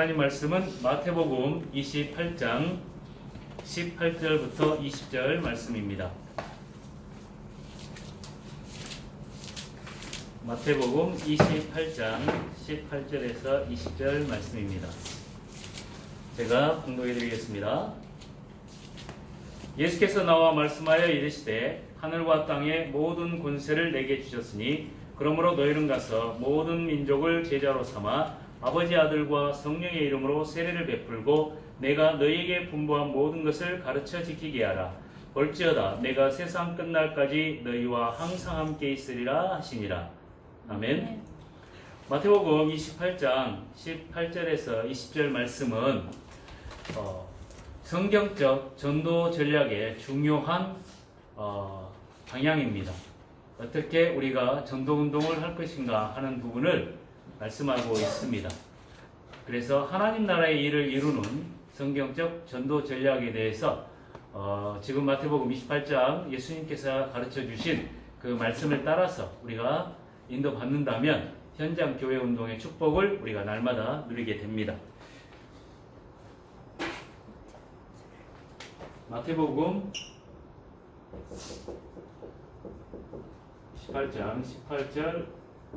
하나님 말씀은 마태복음 28장 18절부터 20절 말씀입니다. 마태복음 28장 18절에서 20절 말씀입니다. 제가 공독해 드리겠습니다. 예수께서 나와 말씀하여 이르시되 하늘과 땅의 모든 권세를 내게 주셨으니 그러므로 너희는 가서 모든 민족을 제자로 삼아 아버지 아들과 성령의 이름으로 세례를 베풀고 내가 너희에게 분부한 모든 것을 가르쳐 지키게 하라. 볼지어다 내가 세상 끝날까지 너희와 항상 함께 있으리라 하시니라. 아멘. 마태복음 28장 18절에서 20절 말씀은 어, 성경적 전도 전략의 중요한 어, 방향입니다. 어떻게 우리가 전도 운동을 할 것인가 하는 부분을 말씀하고 있습니다. 그래서 하나님 나라의 일을 이루는 성경적 전도 전략에 대해서 어, 지금 마태복음 28장 예수님께서 가르쳐 주신 그 말씀을 따라서 우리가 인도 받는다면 현장 교회 운동의 축복을 우리가 날마다 누리게 됩니다. 마태복음 18장 18절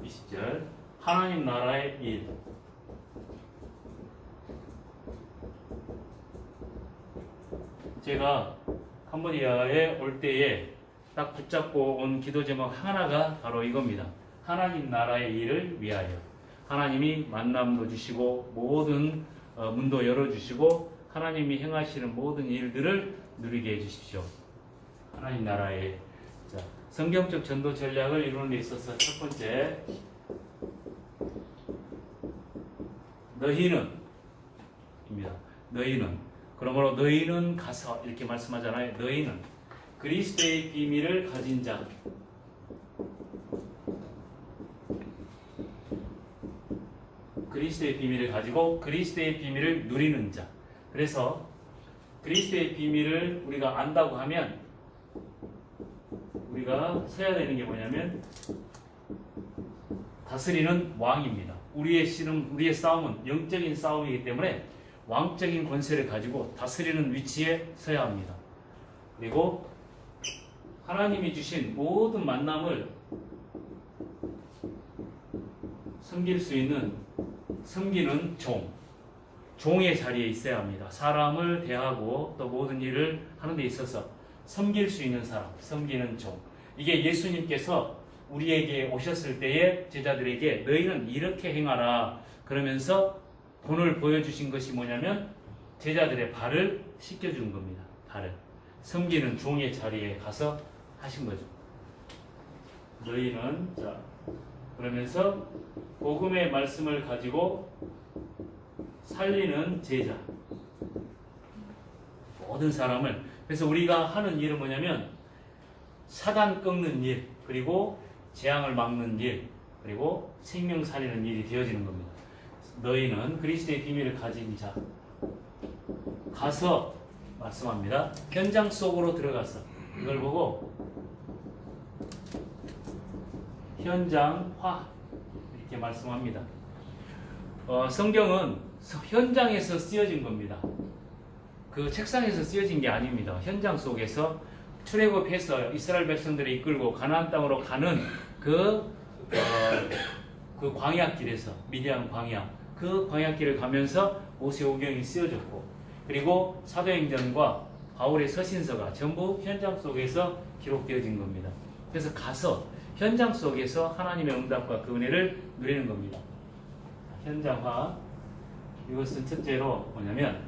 20절 하나님 나라의 일 제가 캄보디아에 올 때에 딱 붙잡고 온 기도 제목 하나가 바로 이겁니다. 하나님 나라의 일을 위하여 하나님이 만남도 주시고 모든 어, 문도 열어주시고 하나님이 행하시는 모든 일들을 누리게 해주십시오. 하나님 나라의 자, 성경적 전도 전략을 이루는 데 있어서 첫 번째 너희는 입니다. 너희는 그러므로 너희는 가서 이렇게 말씀하잖아요. 너희는 그리스도의 비밀을 가진 자 그리스도의 비밀을 가지고 그리스도의 비밀을 누리는 자. 그래서 그리스도의 비밀을 우리가 안다고 하면 우리가 서야 되는 게 뭐냐면 다스리는 왕입니다. 우리의 씨름, 우리의 싸움은 영적인 싸움이기 때문에 왕적인 권세를 가지고 다스리는 위치에 서야 합니다. 그리고 하나님이 주신 모든 만남을 섬길 수 있는 섬기는 종, 종의 자리에 있어야 합니다. 사람을 대하고 또 모든 일을 하는 데 있어서 섬길 수 있는 사람, 섬기는 종. 이게 예수님께서 우리에게 오셨을 때에 제자들에게 너희는 이렇게 행하라 그러면서 본을 보여주신 것이 뭐냐면 제자들의 발을 씻겨준 겁니다. 발을. 섬기는 종의 자리에 가서 하신 거죠. 너희는 자 그러면서 복음의 말씀을 가지고 살리는 제자. 모든 사람을 그래서 우리가 하는 일은 뭐냐면 사단 꺾는 일 그리고 재앙을 막는 일 그리고 생명 살리는 일이 되어지는 겁니다. 너희는 그리스도의 비밀을 가진 자 가서 말씀합니다. 현장 속으로 들어가서 이걸 보고 현장화 이렇게 말씀합니다. 어, 성경은 현장에서 쓰여진 겁니다. 그 책상에서 쓰여진 게 아닙니다. 현장 속에서 출애굽해서 이스라엘 백성들을 이끌고 가나안 땅으로 가는 그, 어, 그 광야길에서 미디안 광야 그 광야길을 가면서 모세 오경이 쓰여졌고 그리고 사도행전과 바울의 서신서가 전부 현장 속에서 기록되어진 겁니다. 그래서 가서 현장 속에서 하나님의 응답과 그 은혜를 누리는 겁니다. 현장화 이것은 첫째로 뭐냐면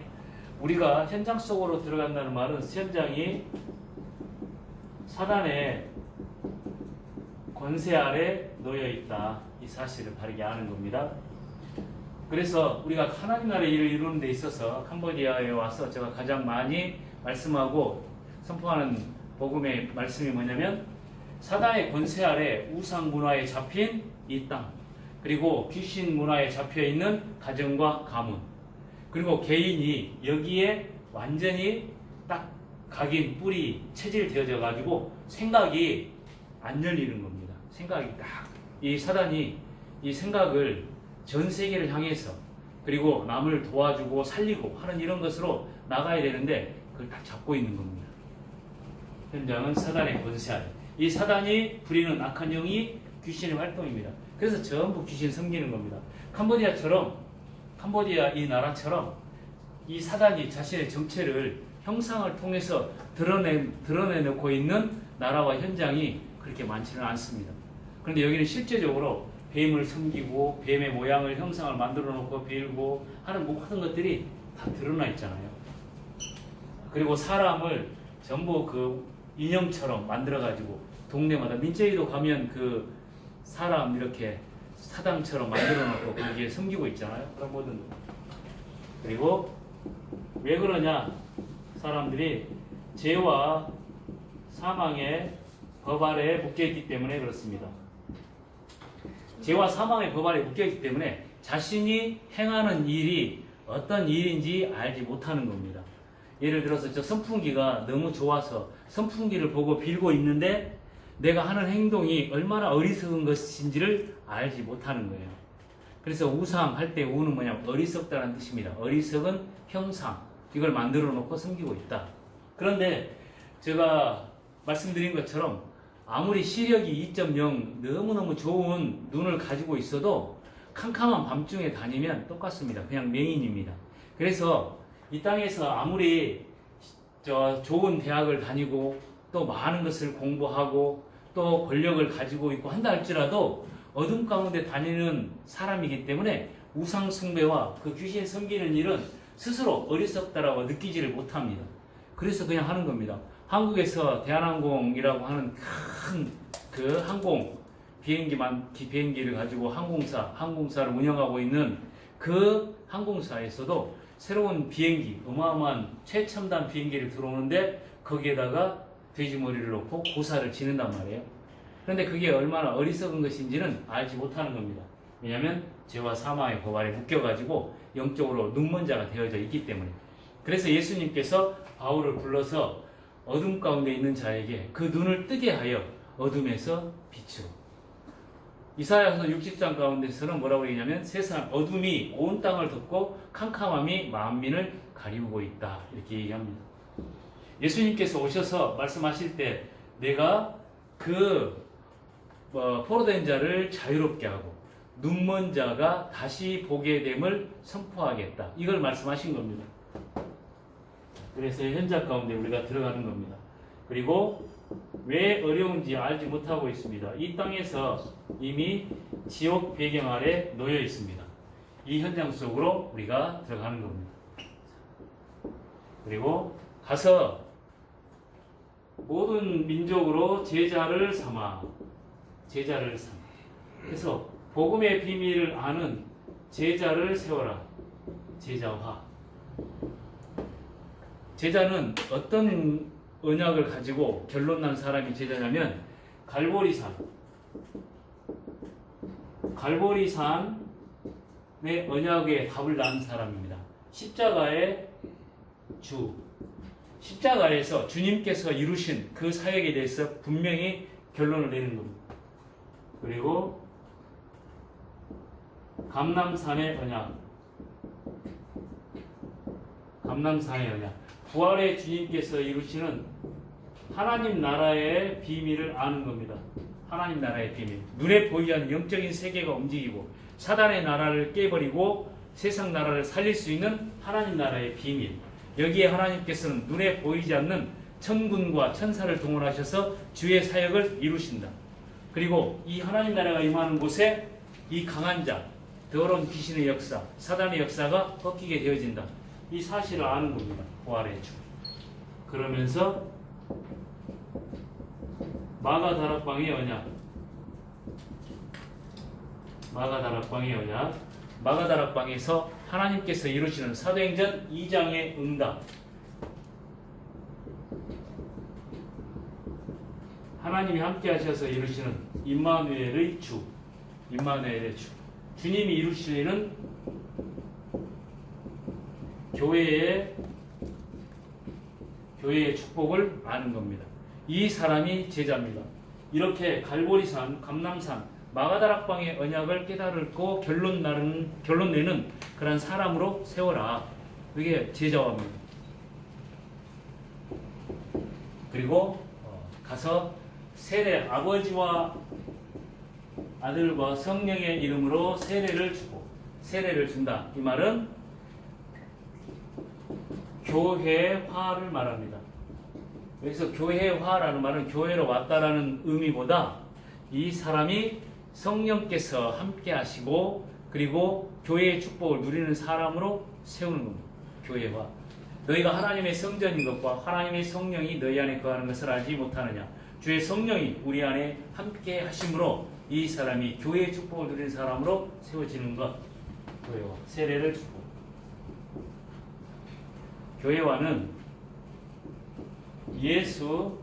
우리가 현장 속으로 들어간다는 말은 현장이 사단의 권세 아래 놓여 있다 이 사실을 바르게 아는 겁니다. 그래서 우리가 하나님 나라의 일을 이루는 데 있어서 캄보디아에 와서 제가 가장 많이 말씀하고 선포하는 복음의 말씀이 뭐냐면 사단의 권세 아래 우상 문화에 잡힌 이 땅, 그리고 귀신 문화에 잡혀 있는 가정과 가문, 그리고 개인이 여기에 완전히 딱 각인 뿌리 체질 되어져 가지고 생각이 안 열리는 겁니다. 생각이 딱 이 사단이 이 생각을 전 세계를 향해서 그리고 남을 도와주고 살리고 하는 이런 것으로 나가야 되는데 그걸 딱 잡고 있는 겁니다. 현장은 사단의 권세 아래. 이 사단이 부리는 악한 영이 귀신의 활동입니다. 그래서 전부 귀신 섬기는 겁니다. 캄보디아처럼 캄보디아 이 나라처럼 이 사단이 자신의 정체를 형상을 통해서 드러내 드러내놓고 있는 나라와 현장이 그렇게 많지는 않습니다. 그런데 여기는 실제적으로 뱀을 섬기고 뱀의 모양을 형상을 만들어 놓고 빌고 하는 모든 것들이 다 드러나 있잖아요. 그리고 사람을 전부 그 인형처럼 만들어 가지고 동네마다 민재이도 가면 그 사람 이렇게 사당처럼 만들어 놓고 거기에 섬기고 있잖아요. 그런 모든 것. 그리고 왜 그러냐? 사람들이 죄와 사망의 법 아래에 묶여 있기 때문에 그렇습니다. 죄와 사망의 법 아래에 묶여 있기 때문에 자신이 행하는 일이 어떤 일인지 알지 못하는 겁니다. 예를 들어서 저 선풍기가 너무 좋아서 선풍기를 보고 빌고 있는데 내가 하는 행동이 얼마나 어리석은 것인지를 알지 못하는 거예요. 그래서 우상 할 때 우는 뭐냐 어리석다는 뜻입니다. 어리석은 형상 이걸 만들어 놓고 섬기고 있다. 그런데 제가 말씀드린 것처럼 아무리 시력이 2.0 너무너무 좋은 눈을 가지고 있어도 캄캄한 밤중에 다니면 똑같습니다. 그냥 맹인입니다. 그래서 이 땅에서 아무리 저 좋은 대학을 다니고 또 많은 것을 공부하고 또 권력을 가지고 있고 한다 할지라도 어둠 가운데 다니는 사람이기 때문에 우상 숭배와 그 귀신 섬기는 일은 스스로 어리석다라고 느끼지를 못합니다. 그래서 그냥 하는 겁니다. 한국에서 대한항공이라고 하는 큰 그 항공 비행기만 기- 비행기를 가지고 항공사 항공사를 운영하고 있는 그 항공사에서도 새로운 비행기 어마어마한 최첨단 비행기를 들어오는데 거기에다가 돼지머리를 놓고 고사를 지는단 말이에요. 그런데 그게 얼마나 어리석은 것인지는 알지 못하는 겁니다. 왜냐하면 죄와 사망의 고발에 묶여가지고 영적으로 눈먼 자가 되어져 있기 때문에. 그래서 예수님께서 바울을 불러서 어둠 가운데 있는 자에게 그 눈을 뜨게 하여 어둠에서 빛으로. 이사야서 60장 가운데서는 뭐라고 얘기냐면 세상 어둠이 온 땅을 덮고 캄캄함이 만민을 가리우고 있다 이렇게 얘기합니다. 예수님께서 오셔서 말씀하실 때 내가 그 어, 포로된 자를 자유롭게 하고 눈먼 자가 다시 보게 됨을 선포하겠다. 이걸 말씀하신 겁니다. 그래서 현장 가운데 우리가 들어가는 겁니다. 그리고 왜 어려운지 알지 못하고 있습니다. 이 땅에서 이미 지옥 배경 아래 놓여 있습니다. 이 현장 속으로 우리가 들어가는 겁니다. 그리고 가서 모든 민족으로 제자를 삼아 제자를 삼아 그래서 복음의 비밀을 아는 제자를 세워라 제자화 제자는 어떤 언약을 가지고 결론 난 사람이 제자냐면 갈보리산 갈보리산의 언약에 답을 낳은 사람입니다. 십자가의 주 십자가에서 주님께서 이루신 그 사역에 대해서 분명히 결론을 내는 겁니다. 그리고 감남산의 언약 감남산의 언약 부활의 주님께서 이루시는 하나님 나라의 비밀을 아는 겁니다. 하나님 나라의 비밀. 눈에 보이지 않는 영적인 세계가 움직이고 사단의 나라를 깨버리고 세상 나라를 살릴 수 있는 하나님 나라의 비밀. 여기에 하나님께서는 눈에 보이지 않는 천군과 천사를 동원하셔서 주의 사역을 이루신다. 그리고 이 하나님 나라가 임하는 곳에 이 강한 자, 더러운 귀신의 역사, 사단의 역사가 꺾이게 되어진다. 이 사실을 아는 겁니다. 부활의 주. 그러면서 마가 다락방의 언약. 마가 다락방의 언약. 마가 다락방에서 하나님께서 이루시는 사도행전 2장의 응답. 하나님이 함께 하셔서 이루시는 임마누엘의 주. 임마누엘의 주. 주님이 일은 교회의 교회의 축복을 아는 겁니다. 이 사람이 제자입니다. 이렇게 갈보리산, 감남산 마가다락방의 언약을 깨달고 결론 나는 결론 내는 그런 사람으로 세워라. 이게 제자화입니다. 그리고 어, 가서 세례 아버지와 아들과 성령의 이름으로 세례를 주고 세례를 준다. 이 말은 교회화를 말합니다. 여기서 교회화라는 말은 교회로 왔다라는 의미보다 이 사람이 성령께서 함께 하시고 그리고 교회의 축복을 누리는 사람으로 세우는 겁니다. 교회화. 너희가 하나님의 성전인 것과 하나님의 성령이 너희 안에 거하는 것을 알지 못하느냐. 주의 성령이 우리 안에 함께 하심으로 이 사람이 교회의 축복을 누리는 사람으로 세워지는 것. 교회화. 세례를. 교회화는 예수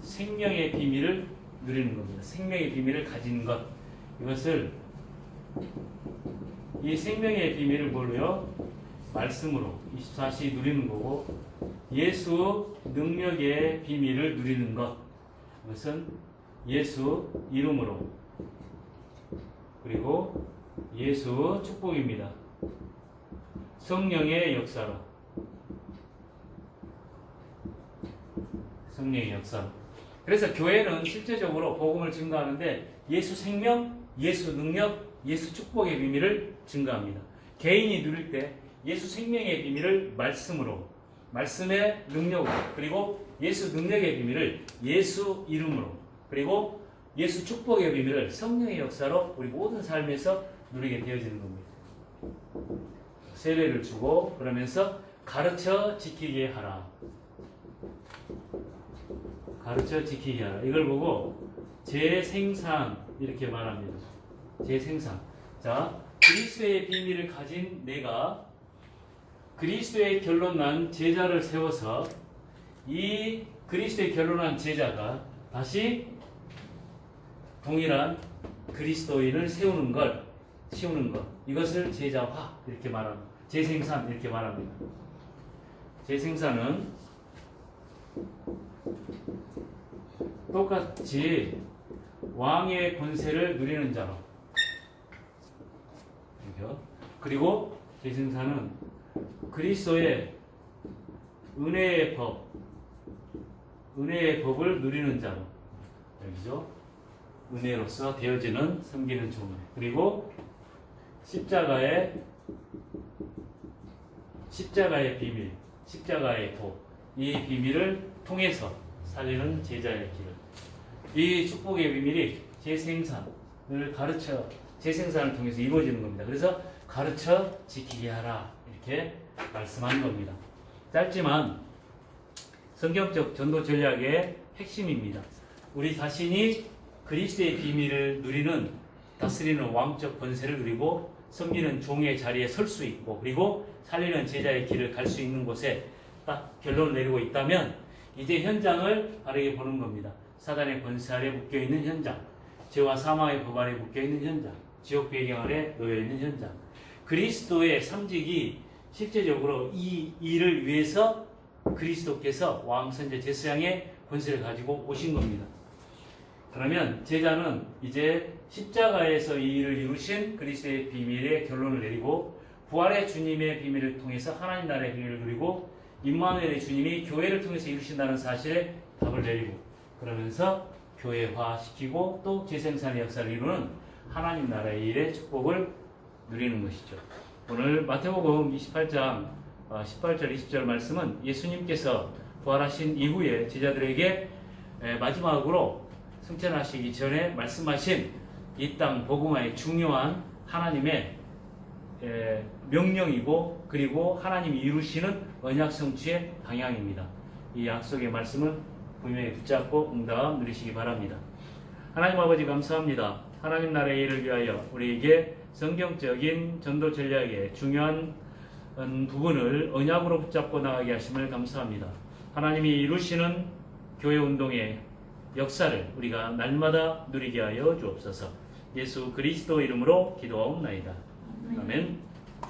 생명의 비밀을 누리는 겁니다. 생명의 비밀을 가진 것. 이것을 이 생명의 비밀을 뭘로요? 말씀으로 24시 누리는 거고 예수 능력의 비밀을 누리는 것. 이것은 예수 이름으로 그리고 예수 축복입니다. 성령의 역사로 성령의 역사. 그래서 교회는 실제적으로 복음을 증거하는데 예수 생명, 예수 능력, 예수 축복의 비밀을 증거합니다. 개인이 누릴 때 예수 생명의 비밀을 말씀으로, 말씀의 능력으로, 그리고 예수 능력의 비밀을 예수 이름으로, 그리고 예수 축복의 비밀을 성령의 역사로 우리 모든 삶에서 누리게 되어지는 겁니다. 세례를 주고 그러면서 가르쳐 지키게 하라. 가르쳐 지키게 하라. 이걸 보고 재생산 이렇게 말합니다. 재생산. 자, 그리스도의 비밀을 가진 내가 그리스도의 결론난 제자를 세워서 이 그리스도의 결론난 제자가 다시 동일한 그리스도인을 세우는 걸 세우는 것 이것을 제자화 이렇게 말합니다. 재생산 이렇게 말합니다. 재생산은 똑같이 왕의 권세를 누리는 자로? 그리고 재생산은 그리스도의 은혜의 법 은혜의 법을 누리는 자로 여기죠? 은혜로서 되어지는 섬기는 종을 그리고 십자가의 십자가의 비밀 십자가의 도 이 비밀을 통해서 살리는 제자의 길을 이 축복의 비밀이 재생산을 가르쳐 재생산을 통해서 이루어지는 겁니다. 그래서 가르쳐 지키게 하라 이렇게 말씀한 겁니다. 짧지만 성경적 전도 전략의 핵심입니다. 우리 자신이 그리스도의 비밀을 누리는 다스리는 왕적 권세를 누리고 섬기는 종의 자리에 설 수 있고 그리고 살리는 제자의 길을 갈 수 있는 곳에 딱 결론을 내리고 있다면 이제 현장을 바르게 보는 겁니다. 사단의 권세 아래 묶여 있는 현장, 죄와 사망의 법 아래 묶여 있는 현장, 지옥 배경 아래 놓여 있는 현장. 그리스도의 삼직이 실제적으로 이 일을 위해서 그리스도께서 왕 선제 제사장의 권세를 가지고 오신 겁니다. 그러면 제자는 이제 십자가에서 이 일을 이루신 그리스도의 비밀의 결론을 내리고 부활의 주님의 비밀을 통해서 하나님 나라의 비밀을 누리고 임마누엘의 주님이 교회를 통해서 이루신다는 사실에 답을 내리고 그러면서 교회화시키고 또 재생산의 역사를 이루는 하나님 나라의 일의 축복을 누리는 것이죠. 오늘 마태복음 28장 18절 20절 말씀은 예수님께서 부활하신 이후에 제자들에게 에, 마지막으로 승천하시기 전에 말씀하신 이 땅 복음화의 중요한 하나님의 에, 명령이고 그리고 하나님이 이루시는 언약 성취의 방향입니다. 이 약속의 말씀을 분명히 붙잡고 응답 누리시기 바랍니다. 하나님 아버지 감사합니다. 하나님 나라의 일을 위하여 우리에게 성경적인 전도 전략의 중요한 음, 부분을 언약으로 붙잡고 나가게 하심을 감사합니다. 하나님이 이루시는 교회 운동의 역사를 우리가 날마다 누리게 하여 주옵소서. 예수 그리스도 이름으로 기도하옵나이다. 아멘.